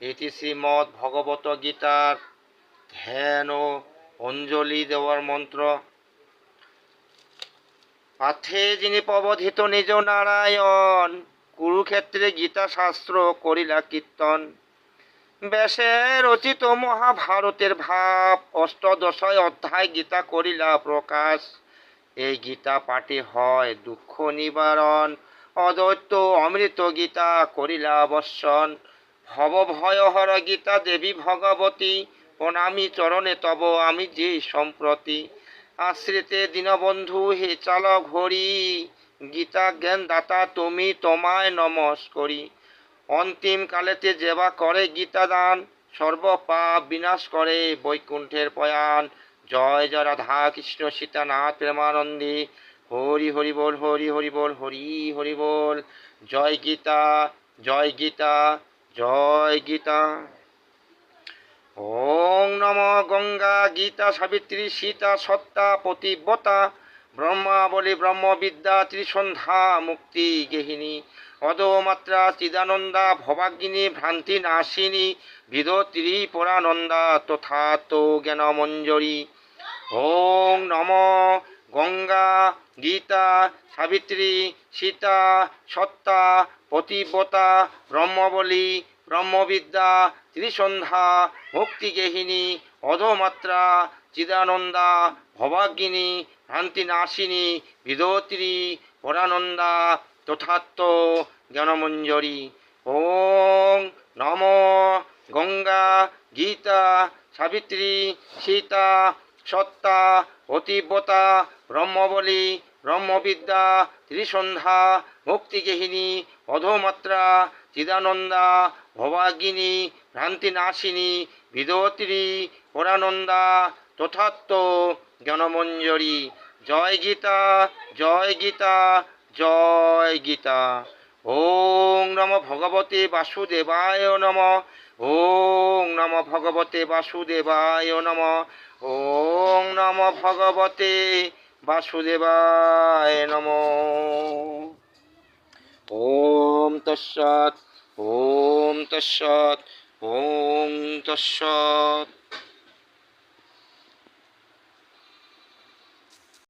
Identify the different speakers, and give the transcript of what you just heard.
Speaker 1: এটি শ্রীমৎ ভগবত গীতার ধ্যান ও অঞ্জলি দেওয়ার মন্ত্র। পাথে যিনি প্রবধিত নিজ নারায়ণ, কুরুক্ষেত্রে গীতা শাস্ত্র করিলা কীর্তন। ব্যাসে রচিত মহাভারতের ভাব অষ্টদশয় অধ্যায় গীতা করিলা প্রকাশ। এই গীতা পাঠে হয় দুঃখ নিবারণ অদৈত্য অমৃত গীতা করিলা বর্ষণ। ভব ভয়হর গীতা দেবী ভগবতী, প্রণামী চরণে তব আমি যে সম্প্রতি। আশ্রিতে দীনবন্ধু হে চাল ঘড়ি, গীতা জ্ঞান দাতা তুমি তোমায় নমস করি অন্তিম কালেতে যেবা করে গীতা দান সর্বপাপ বিনাশ করে বৈকুণ্ঠের পয়ান জয় জয় রাধা কৃষ্ণ, সীতানাথ প্রেমানন্দী। হরি হরি বল, হরি হরি বল, হরি হরি বল। জয় গীতা জয় গীতা। জয় গীতা। ওং নম গঙ্গা গীতা সাবিত্রী সীতা সত্তা পতিব্রতা ব্রহ্মাবলী ব্রহ্মবিদ্যা ত্রিসন্ধ্যা মুক্তি গেহিনী অদমাত্রা চিদানন্দা ভবাগ্নি ভ্রান্তি নাশিনী বিদ ত্রিপুরানন্দা তথা তো জ্ঞানমঞ্জরি। ওং নম গঙ্গা, গীতা, সাবিত্রী, সীতা, সত্তা, পতিব্রতা, ব্রহ্মবলী, ব্রহ্মবিদ্যা, ত্রিসন্ধ্যা মুক্তিগেহিনী অধমাত্রা, চিদানন্দা ভবাগ্নি ভ্রান্তিনাশিনী, বিদোত্রী, পরানন্দা তথাত্ম জ্ঞানমঞ্জরি। ওং নম গঙ্গা, গীতা, সাবিত্রী, সীতা সত্তা অতিব্রতা ব্রহ্মবলী, ব্রহ্মবিদ্যা, ত্রিসন্ধ্যা মুক্তিগেহিনী অধমাত্রা, চিদানন্দা, ভবাগিনী, ভ্রান্তিনাশিনী, বিদোত্রী, পরানন্দা তথাত্ম জ্ঞানমঞ্জরি। জয় গীতা জয় গীতা জয় গীতা। ওং নম ভগবতে বাসুদেবায় নম। ওং নম ভগবতে বাসুদেবায় নম। ওং নম ভগবতে বাসুদেবায় নম। ওম তৎসৎ ওম তৎসৎ ওম তৎসৎ।